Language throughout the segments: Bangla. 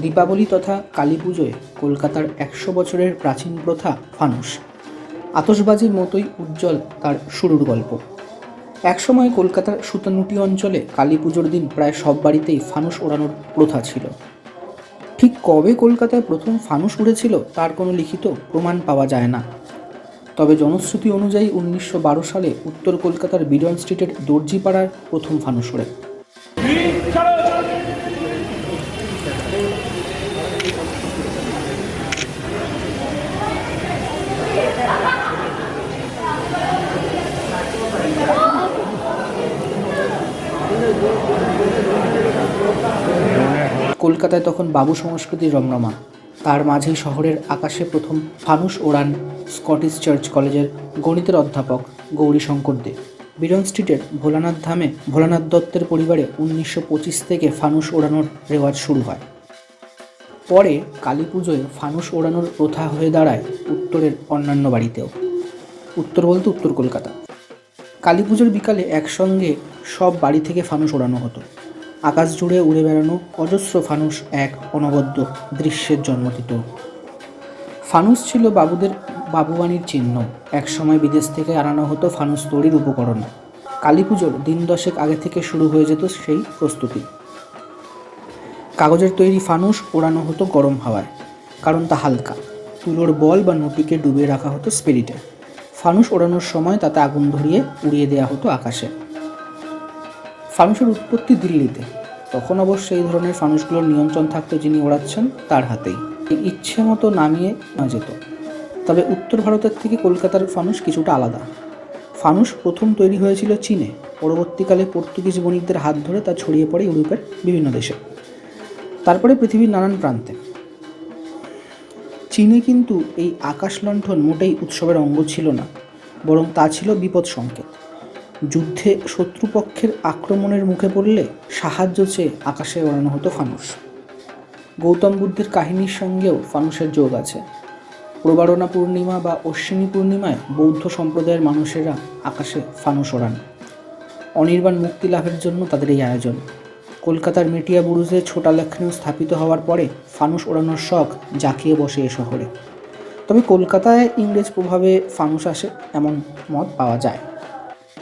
দীপাবলি তথা কালী পুজোয় কলকাতার একশো বছরের প্রাচীন প্রথা ফানুস আতসবাজির মতোই উজ্জ্বল তার শুরুর গল্প। একসময় কলকাতার সুতানুটি অঞ্চলে কালী পুজোর দিন প্রায় সব বাড়িতেই ফানুস ওড়ানোর প্রথা ছিল। ঠিক কবে কলকাতায় প্রথম ফানুস উড়েছিল তার কোনো লিখিত প্রমাণ পাওয়া যায় না। তবে জনশ্রুতি অনুযায়ী উনিশশো বারো সালে উত্তর কলকাতার বিডন স্ট্রিটের দর্জিপাড়ার প্রথম ফানুস ওড়ে। কলকাতায় তখন বাবু সংস্কৃতির রমরমা। তার মাঝেই শহরের আকাশে প্রথম ফানুস ওড়ান স্কটিশ চার্চ কলেজের গণিতের অধ্যাপক গৌরীশঙ্কর দে। বিরন স্ট্রিটের ভোলানাথ ধামে ভোলানাথ দত্তের পরিবারে উনিশশো পঁচিশ থেকে ফানুস ওড়ানোর রেওয়াজ শুরু হয়। পরে কালী পুজোয় ফানুস ওড়ানোর প্রথা হয়ে দাঁড়ায় উত্তরের অন্যান্য বাড়িতেও। উত্তর বলতে উত্তর কলকাতা। কালী পুজোর বিকালে একসঙ্গে সব বাড়ি থেকে ফানুস ওড়ানো হতো। আকাশ জুড়ে উড়ে বেড়ানো অজস্র ফানুস এক অনবদ্য দৃশ্যের জন্ম দিত ফানুস ছিল বাবুদের বাবুবাণীর চিহ্ন। একসময় বিদেশ থেকে আনানো হতো ফানুস তৈরির উপকরণ। কালী পুজোর দিন দশেক আগে থেকে শুরু হয়ে যেত সেই প্রস্তুতি। কাগজের তৈরি ফানুস ওড়ানো হতো গরম হাওয়ায়, কারণ তা হালকা। তুলোর বল বা নটিকে ডুবিয়ে রাখা হতো স্পিরিটে। ফানুস ওড়ানোর সময় তাতে আগুন ধরিয়ে উড়িয়ে দেওয়া হতো আকাশে। ফানুসের উৎপত্তি দিল্লিতে। তখন অবশ্য এই ধরনের ফানুসগুলোর নিয়ন্ত্রণ থাকতো যিনি ওড়াচ্ছেন তার হাতেই। ইচ্ছে মতো নামিয়ে না যেত। তবে উত্তর ভারতের থেকে কলকাতার ফানুস কিছুটা আলাদা। ফানুস প্রথম তৈরি হয়েছিল চীনে। পরবর্তীকালে পর্তুগিজ বণিকদের হাত ধরে তা ছড়িয়ে পড়ে ইউরোপের বিভিন্ন দেশে। তারপরে পৃথিবীর নানান প্রান্তে। চীনে কিন্তু এই আকাশ লণ্ঠন মোটেই উৎসবের অঙ্গ ছিল না, বরং তা ছিল বিপদ সংকেত। যুদ্ধে শত্রুপক্ষের আক্রমণের মুখে পড়লে সাহায্য চেয়ে আকাশে ওড়ানো হতো ফানুস গৌতম বুদ্ধের কাহিনীর সঙ্গেও ফানুসের যোগ আছে। প্রবারণা পূর্ণিমা বা অশ্বিনী পূর্ণিমায় বৌদ্ধ সম্প্রদায়ের মানুষেরা আকাশে ফানুস ওড়ান। অনির্বাণ মুক্তি লাভের জন্য তাদের এই আয়োজন। কলকাতার মেটিয়া বুরুজে ছোটা লেখনীয় স্থাপিত হওয়ার পরে ফানুস ওড়ানোর শখ জাঁকিয়ে বসে এ শহরে। তবে কলকাতায় ইংরেজ প্রভাবে ফানুস আসে এমন মত পাওয়া যায়।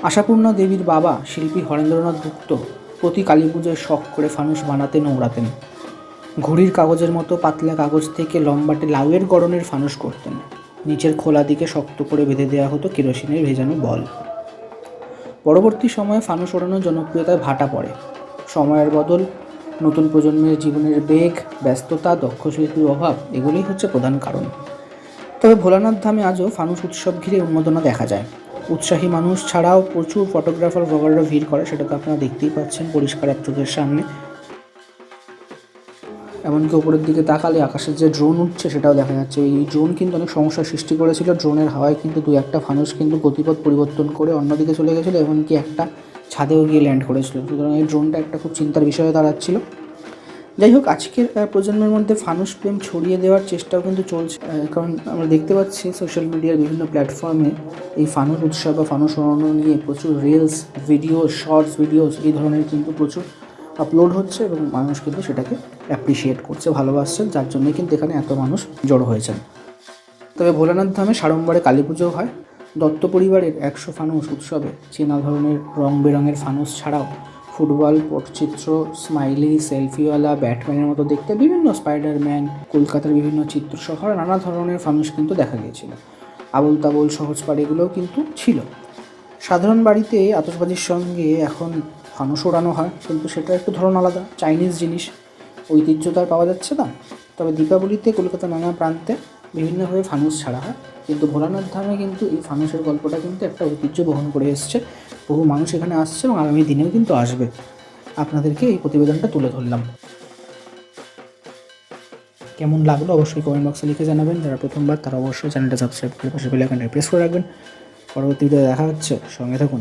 আশাপূর্ণা দেবীর বাবা শিল্পী হরেন্দ্রনাথ গুপ্ত প্রতি কালী পুজোয় শখ করে ফানুস বানাতেন নোংরাতেন। ঘড়ির কাগজের মতো পাতলা কাগজ থেকে লম্বাটে লাউয়ের গড়নের ফানুস করতেন। নিচের খোলা দিকে শক্ত করে বেঁধে দেওয়া হতো কেরোসিনের ভেজানো বল। পরবর্তী সময়ে ফানুস ওড়ানোর জনপ্রিয়তায় ভাটা পড়ে। সময়ের বদল, নতুন প্রজন্মের জীবনের বেগ, ব্যস্ততা, দক্ষ শিল্পীর অভাব, এগুলোই হচ্ছে প্রধান কারণ। তবে ভোলানাথ ধামে আজও ফানুস উৎসব ঘিরে উন্মাদনা দেখা যায়। উৎসাহী মানুষ ছাড়াও প্রচুর ফটোগ্রাফার ব্লগাররা ভিড় করে, সেটা তো আপনারা দেখতেই পাচ্ছেন পরিষ্কার এক চোখের সামনে। এমনকি উপরের দিকে তাকালে আকাশের যে ড্রোন উঠছে সেটাও দেখা যাচ্ছে। এই ড্রোন কিন্তু অনেক সমস্যার সৃষ্টি করেছিল। ড্রোনের হাওয়ায় কিন্তু দু একটা ফানুস কিন্তু গতিপথ পরিবর্তন করে অন্যদিকে চলে গেছিল এমনকি একটা ছাদেও গিয়ে ল্যান্ড করেছিল। সুতরাং এই ড্রোনটা একটা খুব চিন্তার বিষয়ে দাঁড়াচ্ছিল। যাই হোক আজকের প্রজন্মের মধ্যে ফানুস প্রেম ছড়িয়ে দেওয়ার চেষ্টাও কিন্তু চলছে। কারণ আমরা দেখতে পাচ্ছি সোশ্যাল মিডিয়ার বিভিন্ন প্ল্যাটফর্মে এই ফানুস উৎসব বা ফানুস উড়ানো নিয়ে প্রচুর রিলস ভিডিও শর্টস ভিডিওস এই ধরনের কিন্তু প্রচুর আপলোড হচ্ছে এবং মানুষ কিন্তু সেটাকে অ্যাপ্রিসিয়েট করছে, ভালোবাসছেন। যার জন্যই কিন্তু এখানে এত মানুষ জড়ো হয়েছেন। তবে ভোলানাথ ধামে সাড়ম্বরে কালী পুজোও হয়। দত্ত পরিবারের একশো ফানুস উৎসবে চেনা ধরনের রং বেরঙের ফানুস ছাড়াও ফুটবল, পটচিত্র স্মাইলি সেলফিওয়ালা ব্যাটম্যানের মতো দেখতে বিভিন্ন স্পাইডারম্যান কলকাতার বিভিন্ন চিত্রসহ আরও নানা ধরনের ফানুস কিন্তু দেখা গিয়েছিল। আবল তাবল সহজ পাড়িগুলোও কিন্তু ছিল। সাধারণ বাড়িতে আতশবাজির সঙ্গে এখন ফানুস ওড়ানো হয়, কিন্তু সেটা একটু ধরন আলাদা চাইনিজ জিনিস। ঐতিহ্য তো আর পাওয়া যাচ্ছে না। তবে দীপাবলিতে কলকাতার নানা প্রান্তে বিভিন্নভাবে ফানুস ছাড়া হয়। কিন্তু ভোলানাথ ধামে কিন্তু এই ফানুসের গল্পটা কিন্তু একটা ঐতিহ্য বহন করে এসছে। বহু মানুষ এখানে আসছে এবং আগামী দিনেও কিন্তু আসবে। আপনাদেরকে এই প্রতিবেদনটা তুলে ধরলাম। কেমন লাগল অবশ্যই কমেন্ট বক্সে লিখে জানাবেন। যারা প্রথমবার তারা অবশ্যই চ্যানেলটা সাবস্ক্রাইব করে পাশে বেল আইকনটা প্রেস করে রাখবেন। পরবর্তী ভিডিও দেখা হচ্ছে। সঙ্গে থাকুন।